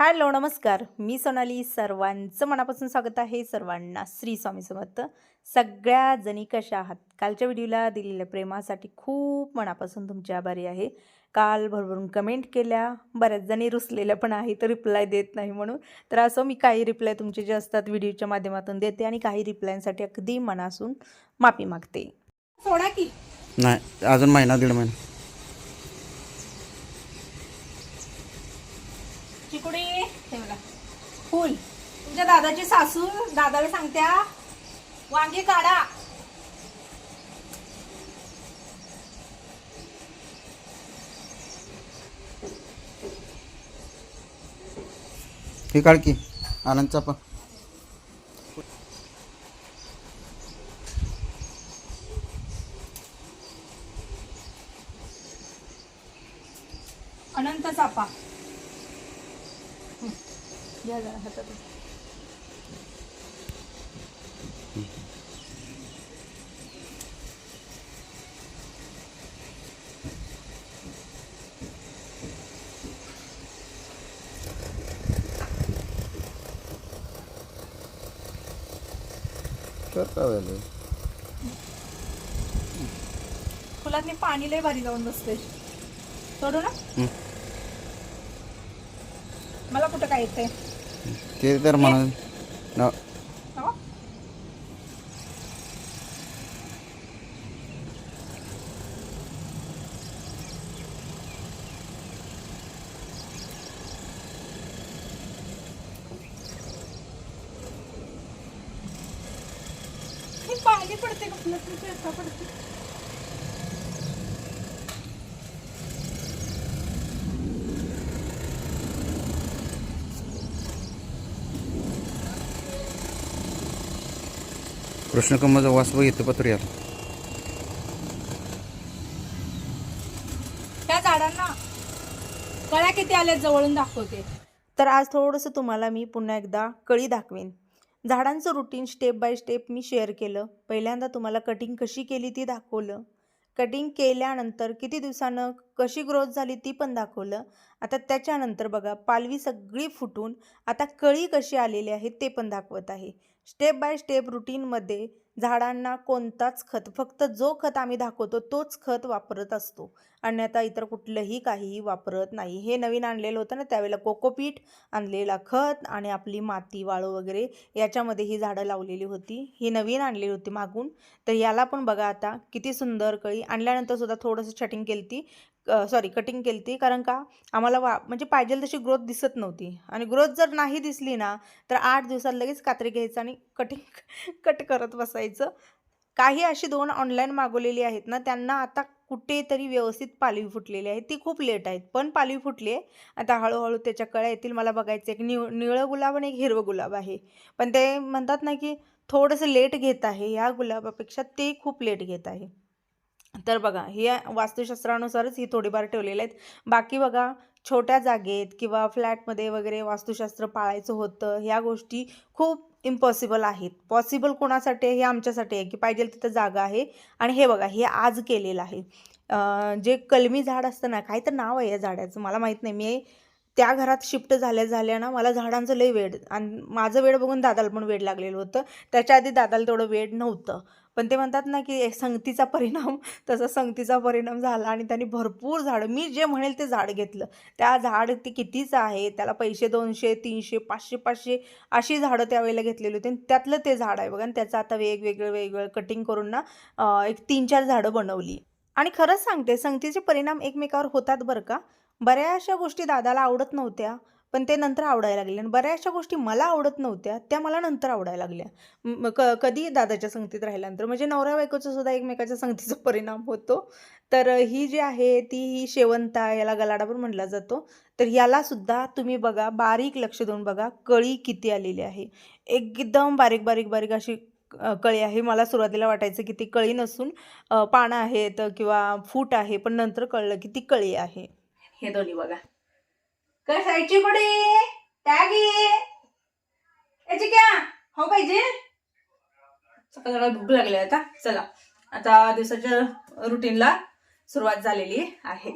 Hello नमस्कार. मी सोनाली. सर्वांचं मनापासून स्वागत आहे. सर्वांना श्री स्वामी समर्थ. सगळ्या जणी कशा आहात? कालच्या व्हिडिओला दिलेल्या प्रेमासाठी खूप मनापासून तुमचे आभारी आहे. काल भरभरून कमेंट केल्या. बऱ्याच जणी रुसलेल्या पण आहेत. रिप्लाय देत नाही म्हणून. तर असं मी काही रिप्लाय तुमचे जे असतात व्हिडिओच्या माध्यमातून देते आणि काही रिप्लायसाठी अगदी मनासून माफी मागते. सोडा की. नाही अजून महिना दीड महिना चिकुडी हे बघा फुल. तुमच्या दादाची सासू दादाला सांगत्या वांगी काढा. ही काढ की आनंदचा पण अनंत चापा हं. घ्या जरा हातात फुलातनी पाणी लय भारी जाऊन बसते सोडू ना. मला कुठं काय येतंय? ते तर म्हणा न- हो? हे पाणी पडते का फुलात पेरता पडते कृष्णकंबाचा वास बघ इथं पत्र यार त्या झाडांना कळ्या किती आल्या जवळून दाखवते. तर आज थोडंसं तुम्हाला मी पुन्हा एकदा कळी दाखवेन. झाडांचं रुटीन स्टेप बाय स्टेप मी शेअर केलं. पहिल्यांदा तुम्हाला कटिंग कशी केली ती दाखवलं. कटिंग केल्यानंतर किती दिवसानं कशी ग्रोथ झाली ती पण दाखवलं. आता त्याच्यानंतर बघा पालवी सगळी फुटून आता कळी कशी आलेली आहे ते पण दाखवत आहे. स्टेप बाय स्टेप रुटीनमध्ये झाडांना कोणताच खत फक्त जो खत आम्ही दाखवतो तोच खत वापरत असतो. अन्यथा इतर कुठलंही काहीही वापरत नाही. हे नवीन आणलेलं होतं ना त्यावेळेला कोकोपीट आणलेला खत आणि आपली माती वाळू वगैरे याच्यामध्ये ही झाडं लावलेली होती. ही नवीन आणलेली होती मागून. तर याला पण बघा आता किती सुंदर कळी. आणल्यानंतर सुद्धा थोडंसं छटिंग केली ती सॉरी कटिंग केली ती. कारण का? आम्हाला वा म्हणजे पाहिजे तशी ग्रोथ दिसत नव्हती. आणि ग्रोथ जर नाही दिसली ना तर आठ दिवसात लगेच कात्री घ्यायचं आणि कटिंग कट करत बसायचं. काही अशी दोन ऑनलाईन मागवलेली आहेत ना त्यांना आता कुठेतरी व्यवस्थित पालवी फुटलेली आहे. ती खूप लेट आहेत पण पालवी फुटली आहे. आता हळूहळू त्याच्या कळ्या येतील. मला बघायचं एक निव निळं गुलाब आणि एक हिरवं गुलाब आहे. पण ते म्हणतात ना की थोडंसं लेट घेत आहे. ह्या गुलाबापेक्षा ते खूप लेट घेत आहे. तर बघा हे वास्तुशास्त्रानुसारच ही थोडीफार ठेवलेले आहेत. बाकी बघा छोट्या जागेत किंवा फ्लॅटमध्ये वगैरे वास्तुशास्त्र पाळायचं होतं ह्या गोष्टी खूप इम्पॉसिबल आहेत. पॉसिबल कोणासाठी आहे? हे आमच्यासाठी आहे की पाहिजे तिथं जागा आहे. आणि हे बघा हे आज केलेलं आहे. जे कलमी झाड असतं ना काही तर नाव आहे या झाडाचं मला माहीत नाही. मी त्या घरात शिफ्ट झाल्या झाल्या ना मला झाडांचं लई वेड आणि माझं वेड बघून दादाला पण वेड लागलेलं होतं. त्याच्या आधी दादाला तेवढं वेड नव्हतं. पण ते म्हणतात ना की संगतीचा परिणाम तसा संगतीचा परिणाम झाला आणि त्यांनी भरपूर झाडं मी जे म्हणेल ते झाड घेतलं. त्या झाड ते कितीचं आहे त्याला पैसे दोनशे तीनशे पाचशे पाचशे अशी झाडं त्यावेळेला घेतलेली होती आणि त्यातलं ते झाड आहे बघा आणि त्याचं आता वेगवेगळं वेगवेगळं कटिंग करून ना एक तीन चार झाडं बनवली. आणि खरंच सांगते संगतीचे परिणाम एकमेकावर होतात बरं का. बऱ्याचशा गोष्टी दादाला आवडत नव्हत्या. पण ते नंतर आवडायला लागले. आणि बऱ्याचशा गोष्टी मला आवडत नव्हत्या त्या मला नंतर आवडायला लागल्या. क कधी दादाच्या संगतीत राहिल्यानंतर म्हणजे नवरा बायकोचा सुद्धा एकमेकाच्या संगतीचा परिणाम होतो. तर ही जी आहे ती ही शेवंता याला गलाडा पण म्हटला जातो. तर याला सुद्धा तुम्ही बघा बारीक लक्ष देऊन बघा कळी किती आलेली आहे. एकदम बारीक बारीक बारीक अशी कळी आहे. मला सुरुवातीला वाटायचं की ती कळी नसून पानं आहेत किंवा फूट आहे पण नंतर कळलं की ती कळी आहे. हे दोन्ही बघा. कसायची कुठे त्यागी याची क्या? हो पाहिजे? सकाळ भूक लागली आता. चला. आता दिवसाच्या रुटीनला सुरुवात झालेली आहे.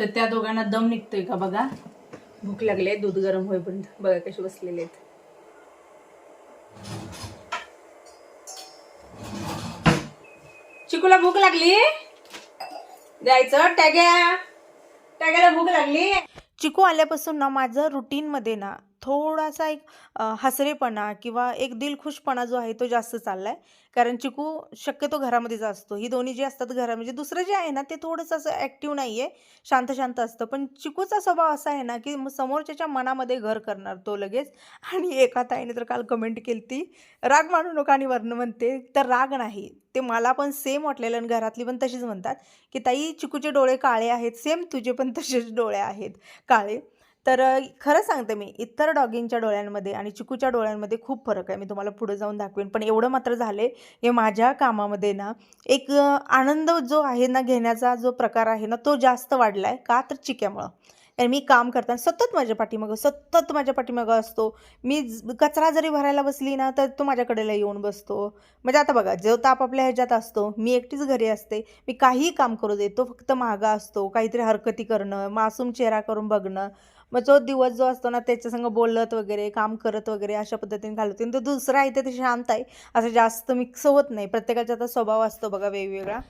तर त्या दोघांना दम निघतोय का बघा? भूक लागली आहे दूध गरम होईपर्यंत. बघा कसे बसलेले आहेत. चिकूला भूक लागली? जायचं टॅग्या. टॅग्याला भूक लागली? चिकू आल्यापासून ना माझं रुटीनमध्ये ना थोडासा एक हसरेपणा किंवा एक दिलखुशपणा जो आहे तो जास्त चाललाय. कारण चिकू शक्यतो घरामध्येच असतो. ही दोन्ही जे असतात घरा म्हणजे दुसरं जे आहे ना ते थोडंसं असं ॲक्टिव्ह नाही आहे शांत शांत असतं. पण चिकूचा स्वभाव असा आहे ना की समोरच्याच्या मनामध्ये घर करणार तो लगेच. आणि एका ताईने तर काल कमेंट केली ती राग मानू नका आणि वर्ण म्हणते तर राग नाही. ते मला पण सेम वाटलेलं आणि घरातली पण तशीच म्हणतात की ताई चिकूचे डोळे काळे आहेत. सेम तुझे पण तसेच डोळे आहेत काळे. तर खरं सांगते मी इतर डॉगींच्या डोळ्यांमध्ये आणि चिकूच्या डोळ्यांमध्ये खूप फरक आहे. मी तुम्हाला पुढे जाऊन दाखवेन. पण एवढं मात्र झाले हे माझ्या कामामध्ये ना एक आनंद जो आहे ना घेण्याचा जो प्रकार आहे ना तो जास्त वाढला आहे का तर चिक्यामुळं. आणि मी काम करताना सतत माझ्या पाठीमागं सतत माझ्या पाठीमागं असतो. मी कचरा जरी भरायला बसली ना तर तो माझ्याकडेला येऊन बसतो. म्हणजे आता बघा जो ताप आपल्या ह्याच्यात असतो मी एकटीच घरी असते मी काहीही काम करू देतो फक्त मागा असतो काहीतरी हरकती करणं मासूम चेहरा करून बघणं मग जो दिवस जो असतो ना त्याच्यासंग बोलत वगैरे काम करत वगैरे अशा पद्धतीने घालवते. तर तो दुसरा आहे ते शांत आहे. असं जास्त मिक्स होत नाही. प्रत्येकाचा आता स्वभाव असतो बघा वेगवेगळा.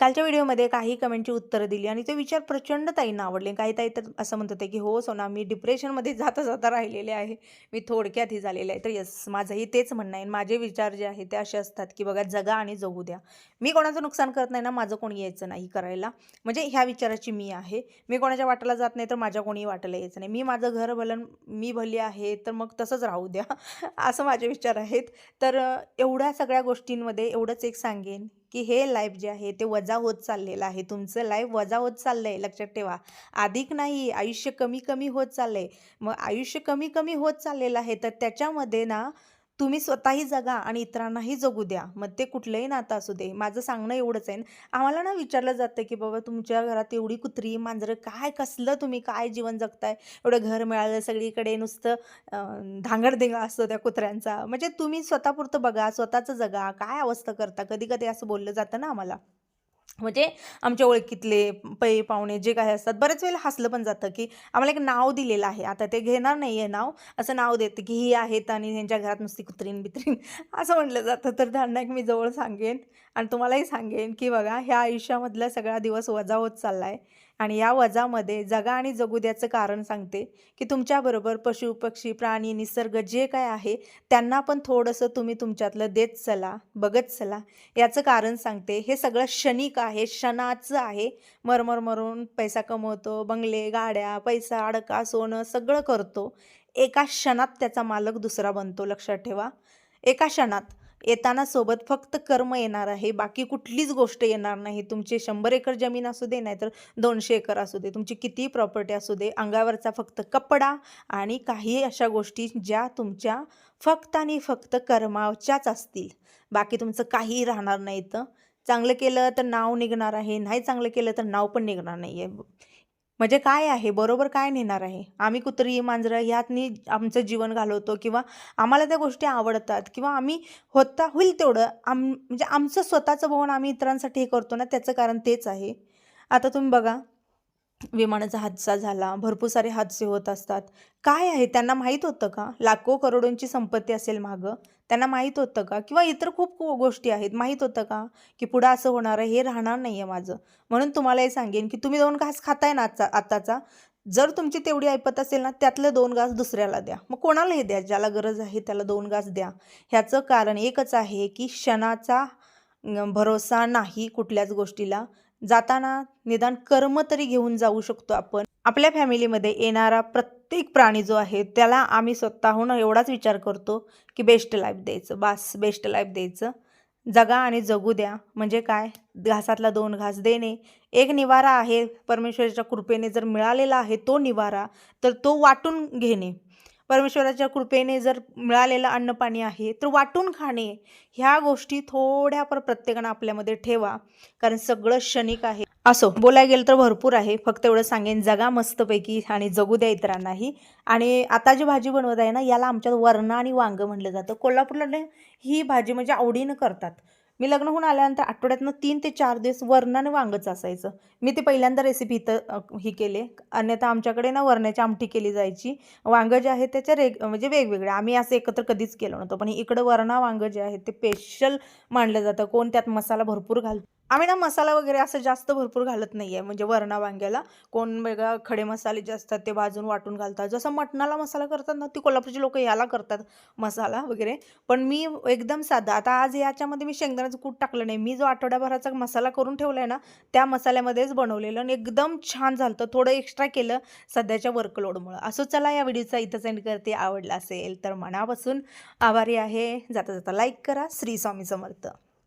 कालच्या व्हिडिओमध्ये काही कमेंटची उत्तरं दिली आणि ते विचार प्रचंड ताईंना आवडले. काही ताई तर असं म्हणत होते की हो सोना मी डिप्रेशनमध्ये जाता जाता राहिलेले आहे. मी थोडक्यात ही झालेले आहे. तर यस माझंही तेच म्हणणं आहे. माझे विचार जे आहे ते असे असतात की बघा जगा आणि जगू द्या. मी कोणाचं नुकसान करत नाही ना माझं कोणी यायचं नाही करायला. म्हणजे ह्या विचाराची मी आहे. मी कोणाच्या वाटाला जात नाही तर माझ्या कोणी वाटायला यायचं नाही. मी माझं घर भलन मी भली आहे तर मग तसंच राहू द्या. असं माझे विचार आहेत. तर एवढ्या सगळ्या गोष्टींमध्ये एवढंच एक सांगेन की हे लाईफ जे आहे ते वजा होत चाललेलं आहे. तुमचं लाईफ वजा होत चाललं आहे लक्षात ठेवा. अधिक नाही आयुष्य कमी कमी होत चाललं आहे मग आयुष्य कमी कमी होत चाललेलं आहे तर त्याच्यामध्ये ना तुम्ही स्वतःही जगा आणि इतरांनाही जगू द्या. मग ते कुठलंही नातं असू दे. माझं सांगणं एवढंच आहे. आम्हाला ना विचारलं जातं की बाबा तुमच्या घरात एवढी कुत्री मांजरं काय कसलं तुम्ही काय जीवन जगताय? एवढं घर मिळालं सगळीकडे नुसतं धांगडधिंगा असतो त्या कुत्र्यांचा. म्हणजे तुम्ही स्वतःपुरतं बघा स्वतःचं जगा. काय अवस्था करता? कधी कधी असं बोललं जातं ना आम्हाला. म्हणजे आमच्या ओळखीतले पै पाहुणे जे काही असतात बरेच वेळेला हसलं पण जातं की आम्हाला एक नाव दिलेलं आहे. आता ते घेणार नाही आहे नाव असं नाव देतं की ही आहेत आणि ह्यांच्या घरात नुसती कुत्रीन बित्रीन. असं म्हटलं जातं. तर त्यांना एक मी जवळ सांगेन आणि तुम्हालाही सांगेन की बघा ह्या आयुष्यामधला सगळा दिवस वजा होत चालला आहे आणि या वजामध्ये जगा आणि जगू द्याचं कारण सांगते की तुमच्याबरोबर पशु पक्षी प्राणी निसर्ग जे काय आहे त्यांना पण थोडंसं तुम्ही तुमच्यातलं देत चला बघत चला. याचं कारण सांगते हे सगळं क्षणिक आहे क्षणाचं आहे. मरमर मरून पैसा कमवतो बंगले गाड्या पैसा अडका सोनं सगळं करतो. एका क्षणात त्याचा मालक दुसरा बनतो लक्षात ठेवा. एका क्षणात. येताना सोबत फक्त कर्म येणार आहे बाकी कुठलीच गोष्ट येणार नाही. तुमचे शंभर एकर जमीन असू दे नाहीतर दोनशे एकर असू दे तुमची कितीही प्रॉपर्टी असू दे अंगावरचा फक्त कपडा आणि काही अशा गोष्टी ज्या तुमच्या फक्त आणि फक्त कर्माच्याच असतील. बाकी तुमचं काही राहणार नाही तर चांगलं केलं तर नाव निघणार आहे नाही चांगलं केलं तर नाव पण निघणार नाही आहे म्हणजे काय आहे? बरोबर काय नेणार आहे? आम्ही कुत्री मांजरं ह्यातनी आमचं जीवन घालवतो किंवा आम्हाला त्या गोष्टी आवडतात किंवा आम्ही होता होईल तेवढं. आम म्हणजे आमचं स्वतःचं भवन आम्ही इतरांसाठी हे करतो ना त्याचं कारण तेच आहे. आता तुम्ही बघा विमानाचा हादसा झाला भरपूर सारे हादसे होत असतात. काय आहे? त्यांना माहीत होतं का? लाखो करोडोंची संपत्ती असेल मागं. त्यांना माहीत होतं का? किंवा इतर खूप गोष्टी आहेत. माहीत होतं का? की पुढं असं होणार आहे हे राहणार नाही आहे माझं. म्हणून तुम्हाला हे सांगेन की तुम्ही दोन घास खाताय ना आजचा आताचा. जर तुमची तेवढी ऐपत असेल ना त्यातले दोन घास दुसऱ्याला द्या. मग कोणाला हे द्या? ज्याला गरज आहे त्याला दोन घास द्या. ह्याचं कारण एकच आहे की क्षणाचा भरोसा नाही कुठल्याच गोष्टीला. जाताना निदान कर्म तरी घेऊन जाऊ शकतो आपण. आपल्या फॅमिलीमध्ये येणारा प्रत्येक प्राणी जो आहे त्याला आम्ही स्वतःहून एवढाच विचार करतो की बेस्ट लाईफ द्यायचं. बास बेस्ट लाईफ द्यायचं. जगा आणि जगू द्या. म्हणजे काय? घासातला दोन घास देणे. एक निवारा आहे परमेश्वराच्या कृपेने जर मिळालेला आहे तो निवारा तर तो वाटून घेणे. परमेश्वराच्या कृपेने जर मिळालेलं अन्नपाणी आहे तर वाटून खाणे ह्या गोष्टी थोड्या पर प्रत्येकानं आपल्यामध्ये ठेवा. कारण सगळं क्षणिक आहे. असो बोलायला गेलं तर भरपूर आहे. फक्त एवढं सांगेन जगा मस्तपैकी आणि जगू द्या इतरांनाही. आणि आता जी भाजी बनवत आहे ना याला आमच्यात वरणा आणि वांगं म्हणलं जातं. कोल्हापूरला ही भाजी म्हणजे आवडीनं करतात. मी लग्न होऊन आल्यानंतर आठवड्यातनं तीन ते चार दिवस वरणाने वांगच असायचं. मी ते पहिल्यांदा रेसिपी इथं ही केली. अन्यथा आमच्याकडे ना वरण्याची आमटी केली जायची. वांगं जे आहे त्याच्या रेग म्हणजे वेगवेगळे. आम्ही असं एकत्र कधीच केलं नव्हतं. पण इकडं वरणा वांगं जे आहे ते स्पेशल मानलं जातं. कोण त्यात मसाला भरपूर घाल आम्ही ना मसाला वगैरे असं जास्त भरपूर घालत नाही आहे म्हणजे वरणा वांग्याला कोण वेगळा खडे मसाले जे असतात ते भाजून वाटून घालतात. जसं मटणाला मसाला करतात ना ती कोल्हापूरची लोक याला करतात मसाला वगैरे. पण मी एकदम साधा आता आज याच्यामध्ये मी शेंगदाण्याचं कूट टाकलं नाही. मी जो आठवड्याभराचा मसाला करून ठेवला आहे ना त्या मसाल्यामध्येच बनवलेलं आणि एकदम छान झालं थोडं एक्स्ट्रा केलं सध्याच्या वर्कलोडमुळं असं चला या व्हिडिओचा इथं सेंड करते. आवडला असेल तर मनापासून आभारी आहे. जाता जाता लाईक करा. श्री स्वामी समर्थ.